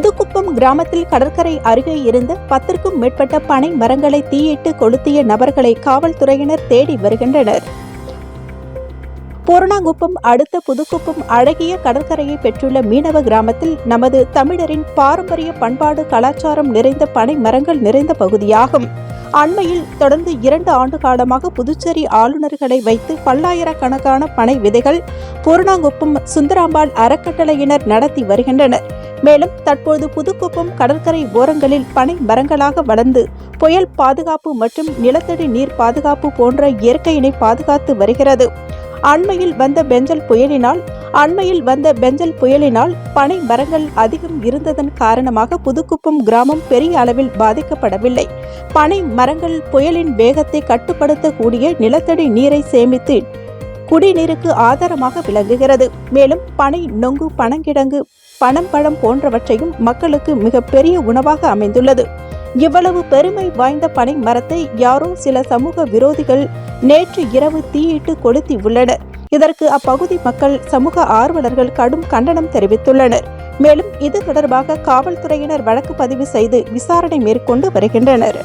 கிராமத்தில் கடற்கரை அருகே இருந்து பத்திற்கும் மேற்பட்ட பனை மரங்களை தீயிட்டு கொளுத்திய நபர்களை காவல்துறையினர் தேடி வருகின்றனர். பூரணாங்குப்பம் அடுத்த புதுக்குப்பம் அழகிய கடற்கரையை பெற்றுள்ள மீனவ கிராமத்தில் நமது தமிழரின் பாரம்பரிய பண்பாடு கலாச்சாரம் நிறைந்த பனை மரங்கள் நிறைந்த பகுதியாகும். அண்மையில் தொடர்ந்து இரண்டு ஆண்டு காலமாக புதுச்சேரி ஆளுநர்களை வைத்து பல்லாயிரக்கணக்கான பனை விதைகள் பூரணாங்குப்பம் சுந்தராம்பாள் அறக்கட்டளையினர் நடத்தி வருகின்றனர். மேலும் தற்போது புதுக்குப்பம் கடற்கரை ஓரங்களில் பனை மரங்களாக வளர்ந்து புயல் பாதுகாப்பு மற்றும் நிலத்தடி நீர் பாதுகாப்பு போன்ற இயற்கையினை பாதுகாத்து வருகிறது. அண்மையில் வந்த பெஞ்சல் புயலினால் அண்மையில் வந்த பெஞ்சல் புயலினால் பனை மரங்கள் அதிகம் இருந்ததன் காரணமாக புதுக்குப்பம் கிராமம் பெரிய அளவில் பாதிக்கப்படவில்லை. பனை மரங்கள் புயலின் வேகத்தை கட்டுப்படுத்தக்கூடிய நிலத்தடி நீரை சேமித்து குடிநீருக்கு ஆதாரமாக விளங்குகிறது. மேலும் பனை நொங்கு பனங்கிழங்கு பனம்பழம் போன்றவற்றையும் மக்களுக்கு மிகப்பெரிய உணவாக அமைந்துள்ளது. இவ்வளவு பெருமை வாய்ந்த பனை மரத்தை யாரோ சில சமூக விரோதிகள் நேற்று இரவு தீயிட்டு கொளுத்தி உள்ளனர். இதற்கு அப்பகுதி மக்கள் சமூக ஆர்வலர்கள் கடும் கண்டனம் தெரிவித்துள்ளனர். மேலும் இது தொடர்பாக காவல்துறையினர் வழக்கு பதிவு செய்து விசாரணை மேற்கொண்டு வருகின்றனர்.